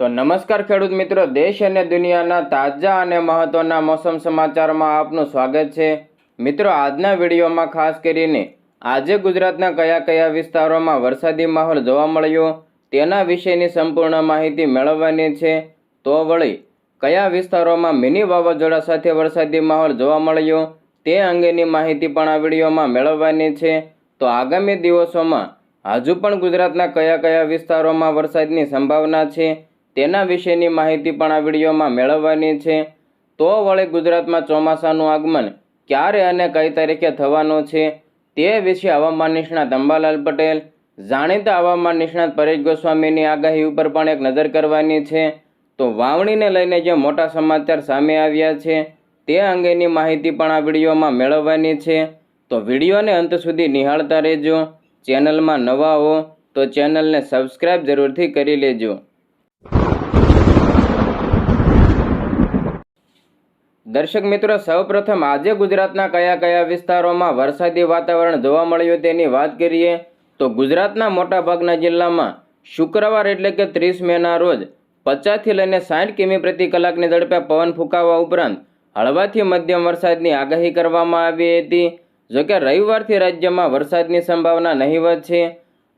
તો નમસ્કાર ખેડૂત મિત્રો, દેશ અને દુનિયાના તાજા અને મહત્વના મોસમ સમાચારમાં આપનું સ્વાગત છે. મિત્રો, આજના વિડીયોમાં ખાસ કરીને આજે ગુજરાતના કયા કયા વિસ્તારોમાં વરસાદી માહોલ જોવા મળ્યો, તેના વિશેની સંપૂર્ણ માહિતી મેળવવાની છે. તો વળી, કયા વિસ્તારોમાં મિની વાવાઝોડા સાથે વરસાદી માહોલ જોવા મળ્યો, તે અંગેની માહિતી પણ આ વિડીયોમાં મેળવવાની છે. તો આગામી દિવસોમાં હજુ પણ ગુજરાતના કયા કયા વિસ્તારોમાં વરસાદની સંભાવના છે તેના વિશેની માહિતી પણ આ વિડીયોમાં મેળવવાની છે. તો વળી ગુજરાતમાં ચોમાસાનું આગમન ક્યારે અને કઈ તારીખે થવાનું છે તે વિશે હવામાન નિષ્ણાત અંબાલાલ પટેલ, જાણીતા હવામાન નિષ્ણાત પરેશ ગોસ્વામીની આગાહી ઉપર પણ એક નજર કરવાની છે. તો વાવણીને લઈને જે મોટા સમાચાર સામે આવ્યા છે તે અંગેની માહિતી પણ આ વિડીયોમાં મેળવવાની છે. તો વિડીયોને અંત સુધી નિહાળતા રહેજો. ચેનલમાં નવા હો તો ચેનલને સબસ્ક્રાઇબ જરૂરથી કરી લેજો. દર્શક મિત્રો, સૌપ્રથમ આજે ગુજરાતના કયા કયા વિસ્તારોમાં વરસાદી વાતાવરણ જોવા મળ્યું તેની વાત કરીએ તો ગુજરાતના મોટાભાગના જિલ્લામાં શુક્રવાર એટલે કે ત્રીસ મેના રોજ પચાસથી લઈને સાઠ કિમી પ્રતિ કલાકની ઝડપે પવન ફૂંકાવા ઉપરાંત હળવાથી મધ્યમ વરસાદની આગાહી કરવામાં આવી હતી. જોકે રવિવારથી રાજ્યમાં વરસાદની સંભાવના નહીવત છે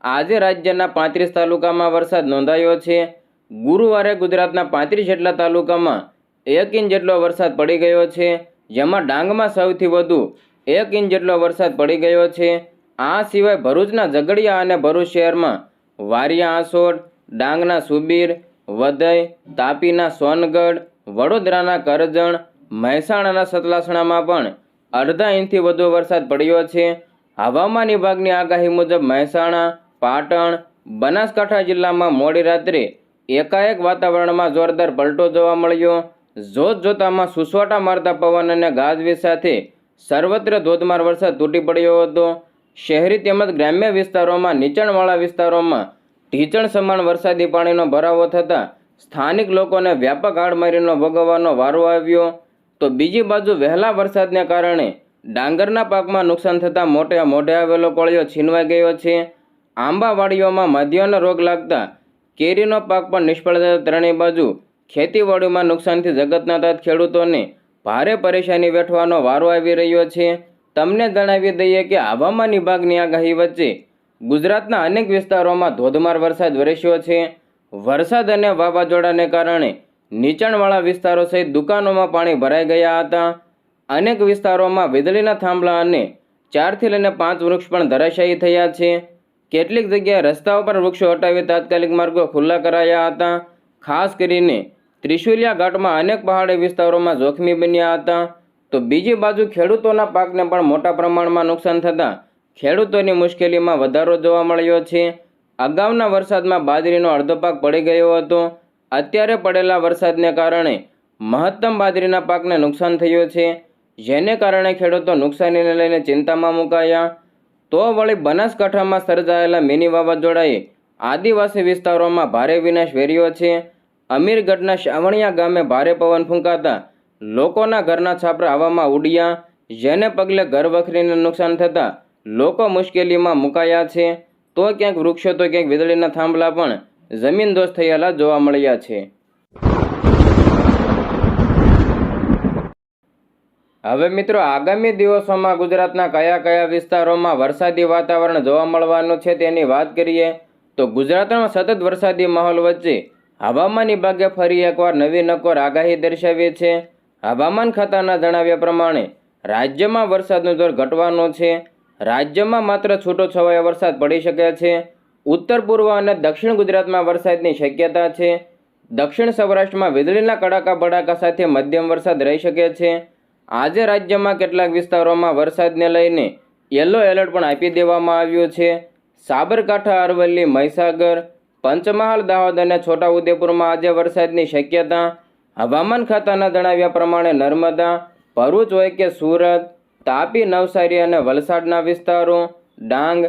આજે રાજ્યના પાંત્રીસ તાલુકામાં વરસાદ નોંધાયો છે. ગુરુવારે ગુજરાતના પાંત્રીસ જેટલા તાલુકામાં એક ઇંચ જેટલો વરસાદ પડી ગયો છે. જેમાં ડાંગમાં સૌથી વધુ એક ઇંચ જેટલો વરસાદ પડી ગયો છે. આ સિવાય ભરૂચના ઝઘડિયા અને ભરૂચ શહેરમાં વારિયા આસોડ, ડાંગના સુબીર વદય તાપીના સોનગઢ, વડોદરાના કરજણ, મહેસાણાના સતલાસણામાં પણ અડધા ઇંચથી વધુ વરસાદ પડ્યો છે. હવામાન વિભાગની આગાહી મુજબ મહેસાણા, પાટણ, બનાસકાંઠા જિલ્લામાં મોડી રાત્રે એકાએક વાતાવરણમાં જોરદાર પલટો જોવા મળ્યો. જોત જોતામાં સુસવાટા મારતા પવન અને ગાજવીજ સાથે સર્વત્ર ધોધમાર વરસાદ તૂટી પડ્યો હતો. શહેરી તેમજ ગ્રામ્ય વિસ્તારોમાં, નીચાણવાળા વિસ્તારોમાં ઢીચણ સમાન વરસાદી પાણીનો ભરાવો થતાં સ્થાનિક લોકોને વ્યાપક હાડમારીનો ભોગવવાનો વારો આવ્યો. તો બીજી બાજુ વહેલા વરસાદને કારણે ડાંગરના પાકમાં નુકસાન થતાં મોટે મોઢે આવેલો કોળિયો છીનવાઈ ગયો છે. આંબાવાડીઓમાં મધ્યનો રોગ લાગતા કેરીનો પાક પણ નિષ્ફળ થતા ત્રણેય બાજુ ખેતીવાડીમાં નુકસાનથી જગતના તથા ખેડૂતોને ભારે પરેશાની વેઠવાનો વારો આવી રહ્યો છે. તમને જણાવી દઈએ કે હવામાન વિભાગની આગાહી વચ્ચે ગુજરાતના અનેક વિસ્તારોમાં ધોધમાર વરસાદ વરસ્યો છે. વરસાદ અને વાવાઝોડાને કારણે નીચાણવાળા વિસ્તારો સહિત દુકાનોમાં પાણી ભરાઈ ગયા હતા. અનેક વિસ્તારોમાં વીજળીના થાંભલા અને ચારથી લઈને પાંચ વૃક્ષ પણ ધરાશાયી થયા છે. કેટલીક જગ્યાએ રસ્તાઓ પર વૃક્ષો હટાવી તાત્કાલિક માર્ગો ખુલ્લા કરાયા હતા. ખાસ કરીને ત્રિશુલિયા ઘાટમાં અનેક પહાડી વિસ્તારોમાં જોખમી બન્યા હતા. તો બીજી બાજુ ખેડૂતોના પાકને પણ મોટા પ્રમાણમાં નુકસાન થતાં ખેડૂતોની મુશ્કેલીમાં વધારો જોવા મળ્યો છે. અગાઉના વરસાદમાં બાજરીનો અડધો પાક પડી ગયો હતો. અત્યારે પડેલા વરસાદને કારણે મહત્તમ બાજરીના પાકને નુકસાન થયું છે. જેને કારણે ખેડૂતો નુકસાનીને લઈને ચિંતામાં મુકાયા. તો વળી બનાસકાંઠામાં સર્જાયેલા મિની વાવાઝોડાએ આદિવાસી વિસ્તારોમાં ભારે વિનાશ વેર્યો છે. અમીરગઢના શાવણિયા ગામે ભારે પવન ફૂંકાતા લોકોના ઘરના છાપરા હવામાં ઉડ્યા. જેને પગલે ઘર વખરીને નુકસાન થતાં લોકો મુશ્કેલીમાં મુકાયા છે. તો ક્યાંક વૃક્ષો, તો ક્યાંક વીજળીના થાંભલા પણ જમીન દોષ થયેલા જોવા મળ્યા છે. હવે મિત્રો, આગામી દિવસોમાં ગુજરાતના કયા કયા વિસ્તારોમાં વરસાદી વાતાવરણ જોવા મળવાનું છે તેની વાત કરીએ. તો ગુજરાતમાં સતત વરસાદી માહોલ વચ્ચે હવામાન વિભાગે ફરી એકવાર નવી નકોર આગાહી દર્શાવી છે. હવામાન ખાતાના જણાવ્યા પ્રમાણે, રાજ્યમાં વરસાદનો જોર ઘટવાનો છે. રાજ્યમાં માત્ર છૂટો છવાયો વરસાદ પડી શકે છે. ઉત્તર પૂર્વ અને દક્ષિણ ગુજરાતમાં વરસાદની શક્યતા છે. દક્ષિણ સૌરાષ્ટ્રમાં વીજળીના કડાકા બડાકા સાથે મધ્યમ વરસાદ રહી શકે છે. આજે રાજ્યમાં કેટલાક વિસ્તારોમાં વરસાદને લઈને યલો એલર્ટ પણ આપી દેવામાં આવ્યું છે. સાબરકાંઠા, અરવલ્લી, મહીસાગર પંચમહાલ, દાહોદ અને છોટાઉદેપુરમાં આજે વરસાદની શક્યતા. હવામાન ખાતાના જણાવ્યા પ્રમાણે નર્મદા, ભરૂચ હોય કે સુરત, તાપી, નવસારી અને વલસાડના વિસ્તારો, ડાંગ,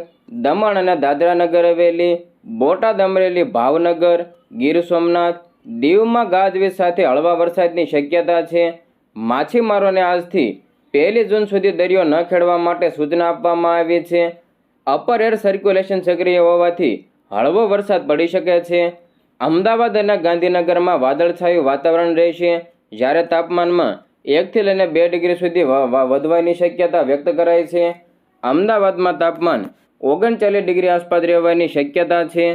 દમણ અને દાદરા નગર હવેલી બોટાદ, અમરેલી, ભાવનગર, ગીર સોમનાથ, દીવમાં ગાજવીજ સાથે હળવા વરસાદની શક્યતા છે. માછીમારોને આજથી પહેલી જૂન સુધી દરિયો ન ખેડવા માટે સૂચના આપવામાં આવી છે. અપર એર સર્ક્યુલેશન સક્રિય હોવાથી હળવો વરસાદ પડી શકે છે. અમદાવાદ અને ગાંધીનગરમાં વાદળછાયું વાતાવરણ રહેશે. જ્યારે તાપમાનમાં એકથી લઈને બે ડિગ્રી સુધી વધવાની શક્યતા વ્યક્ત કરાઈ છે. અમદાવાદમાં તાપમાન ઓગણચાલીસ ડિગ્રી આસપાસ રહેવાની શક્યતા છે.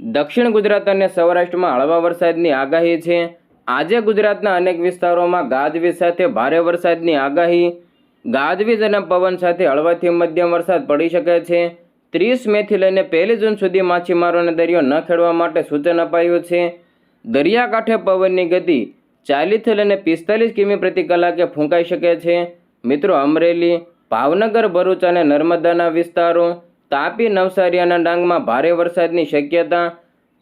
દક્ષિણ ગુજરાત અને સૌરાષ્ટ્રમાં હળવા વરસાદની આગાહી છે. આજે ગુજરાતના અનેક વિસ્તારોમાં ગાજવીજ સાથે ભારે વરસાદની આગાહી. ગાજવીજ અને પવન સાથે હળવાથી મધ્યમ વરસાદ પડી શકે છે. ત્રીસ મેથી લઈને પહેલી જૂન સુધી માછીમારોને દરિયો ન ખેડવા માટે સૂચન અપાયું છે. દરિયાકાંઠે પવનની ગતિ ચાલીસથી લઈને પિસ્તાલીસ કિમી પ્રતિ કલાકે ફૂંકાઈ શકે છે. મિત્રો, અમરેલી, ભાવનગર, ભરૂચ અને નર્મદાના વિસ્તારો તાપી, નવસારી અને ડાંગમાં ભારે વરસાદની શક્યતા,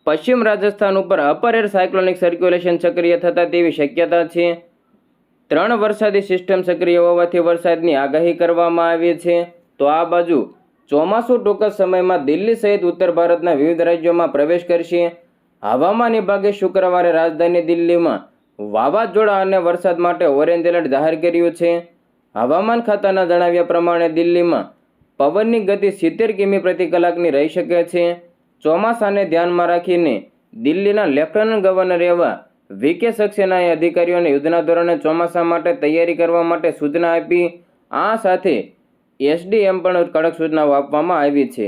પશ્ચિમ રાજસ્થાન ઉપર અપર એર સાયક્લોનિક સર્ક્યુલેશન સક્રિય થતા તેવી શક્યતા છે. ત્રણ વરસાદી સિસ્ટમ સક્રિય હોવાથી વરસાદની આગાહી કરવામાં આવી છે. તો આ બાજુ ચોમાસું ટૂંક સમયમાં દિલ્હી સહિત ઉત્તર ભારતના વિવિધ રાજ્યોમાં પ્રવેશ કરશે. હવામાન વિભાગે શુક્રવારે રાજધાની દિલ્હીમાં વાવાઝોડા અને વરસાદ માટે ઓરેન્જ એલર્ટ જાહેર કર્યું છે. હવામાન ખાતાના જણાવ્યા પ્રમાણે દિલ્હીમાં પવનની ગતિ સિત્તેર કિમી પ્રતિ કલાકની રહી શકે છે. ચોમાસાને ધ્યાનમાં રાખીને દિલ્હીના લેફ્ટનન્ટ ગવર્નર એવા વીકે સક્સેનાએ અધિકારીઓને યુદ્ધના ધોરણે ચોમાસા માટે તૈયારી કરવા માટે સૂચના આપી. આ સાથે એસડીએમ પણ કડક સૂચનાઓ આપવામાં આવી છે.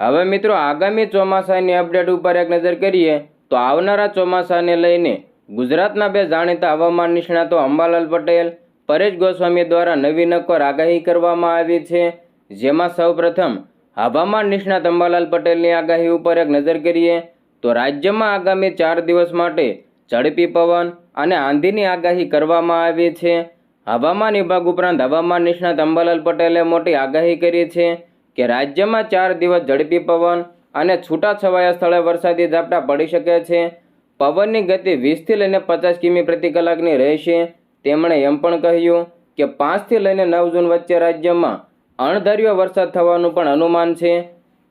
હવે મિત્રો, આગામી ચોમાસાની અપડેટ ઉપર એક નજર કરીએ, તો આવનારા ચોમાસાને લઈને ગુજરાતના બે જાણીતા હવામાન નિષ્ણાતો અંબાલાલ પટેલ, પરેશ ગોસ્વામી દ્વારા નવી નક્કોર આગાહી કરવામાં આવી છે. જેમાં સૌપ્રથમ હવામાન નિષ્ણાત અંબાલાલ પટેલની આગાહી ઉપર એક નજર કરીએ, તો રાજ્યમાં આગામી ચાર દિવસ માટે ઝડપી પવન અને આંધીની આગાહી કરવામાં આવી છે. હવામાન વિભાગ ઉપરાંત હવામાન નિષ્ણાત અંબાલાલ પટેલે મોટી આગાહી કરી છે કે રાજ્યમાં ચાર દિવસ ઝડપી પવન અને છૂટાછવાયા સ્થળે વરસાદી ઝાપટા પડી શકે છે. પવનની ગતિ વીસથી લઈને પચાસ કિમી પ્રતિ કલાકની રહેશે. તેમણે એમ પણ કહ્યું કે પાંચથી લઈને નવ જૂન વચ્ચે રાજ્યમાં અણધાર્યો વરસાદ થવાનું પણ અનુમાન છે.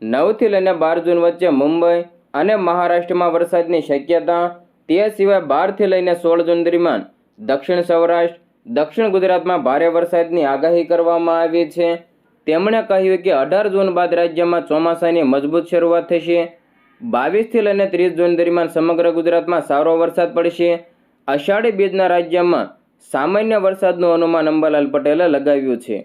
નવથી લઈને બાર જૂન વચ્ચે મુંબઈ અને મહારાષ્ટ્રમાં વરસાદની શક્યતા તે સિવાય બારથી લઈને સોળ જૂન દરમિયાન દક્ષિણ સૌરાષ્ટ્ર, દક્ષિણ ગુજરાતમાં ભારે વરસાદની આગાહી કરવામાં આવી છે. તેમણે કહ્યું કે અઢાર જૂન બાદ રાજ્યમાં ચોમાસાની મજબૂત શરૂઆત થશે. બાવીસથી લઈને ત્રીસ જૂન દરમિયાન સમગ્ર ગુજરાતમાં સારો વરસાદ પડશે. અષાઢી બીજના રાજ્યમાં સામાન્ય વરસાદનું અનુમાન અંબાલાલ પટેલે લગાવ્યું છે.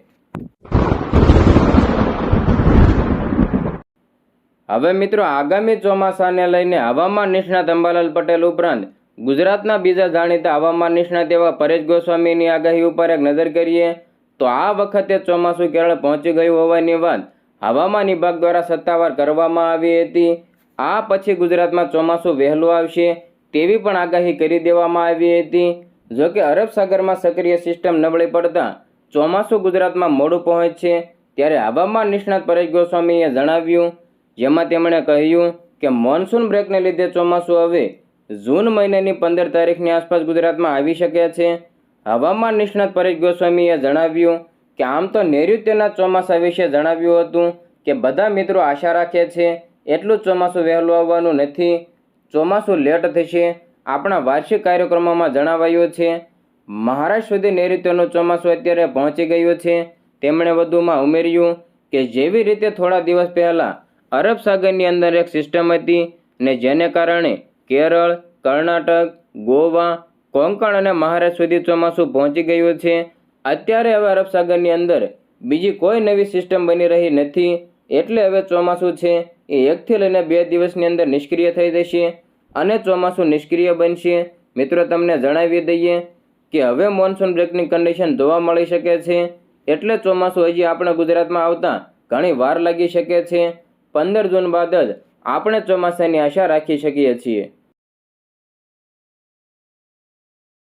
હવે મિત્રો, આગામી ચોમાસાને લઈને હવામાન નિષ્ણાત અંબાલાલ પટેલ ઉપરાંત ગુજરાતના બીજા જાણીતા હવામાન નિષ્ણાત એવા પરેશ ગોસ્વામીની આગાહી ઉપર એક નજર કરીએ, તો આ વખતે ચોમાસું કેરળ પહોંચી ગયું હોવાની વાત હવામાન વિભાગ દ્વારા સત્તાવાર કરવામાં આવી હતી. આ પછી ગુજરાતમાં ચોમાસું વહેલું આવશે તેવી પણ આગાહી કરી દેવામાં આવી હતી. જોકે અરબ સાગરમાં સક્રિય સિસ્ટમ નબળી પડતા ચોમાસું ગુજરાતમાં મોડું પહોંચશે ત્યારે હવામાન નિષ્ણાત પરેશ ગોસ્વામીએ જણાવ્યું જેમાં તેમણે કહ્યું કે મોન્સૂન બ્રેકને લીધે ચોમાસું હવે જૂન મહિનાની પંદર તારીખની આસપાસ ગુજરાતમાં આવી શકે છે. હવામાન નિષ્ણાત પરેશ ગોસ્વામીએ જણાવ્યું કે આમ તો નૈઋત્યના ચોમાસા વિશે જણાવ્યું હતું કે બધા મિત્રો આશા રાખે છે એટલું ચોમાસું વહેલું આવવાનું નથી. ચોમાસું લેટ થશે, આપણા વાર્ષિક કાર્યક્રમોમાં જણાવાયું છે. મહારાષ્ટ્ર સુધી નૈઋત્યનું ચોમાસું અત્યારે પહોંચી ગયું છે. તેમણે વધુમાં ઉમેર્યું કે જેવી રીતે થોડા દિવસ પહેલાં અરબ સાગરની અંદર એક સિસ્ટમ હતી ને જેને કારણે કેરળ, કર્ણાટક, ગોવા, કોંકણ અને મહારાષ્ટ્ર સુધી ચોમાસું પહોંચી ગયું છે. અત્યારે હવે અરબ સાગરની અંદર બીજી કોઈ નવી સિસ્ટમ બની રહી નથી, એટલે હવે ચોમાસું છે. એ એકથી લઈને બે દિવસની અંદર નિષ્ક્રિય થઈ જશે અને ચોમાસું નિષ્ક્રિય બનશે. મિત્રો, તમને જણાવી દઈએ કે હવે મોન્સૂન બ્રેકની કન્ડિશન જોવા મળી શકે છે, એટલે ચોમાસું હજી આપણે ગુજરાતમાં આવતા ઘણી વાર લાગી શકે છે. પંદર જૂન બાદ જ આપણે ચોમાસાની આશા રાખી શકીએ છીએ.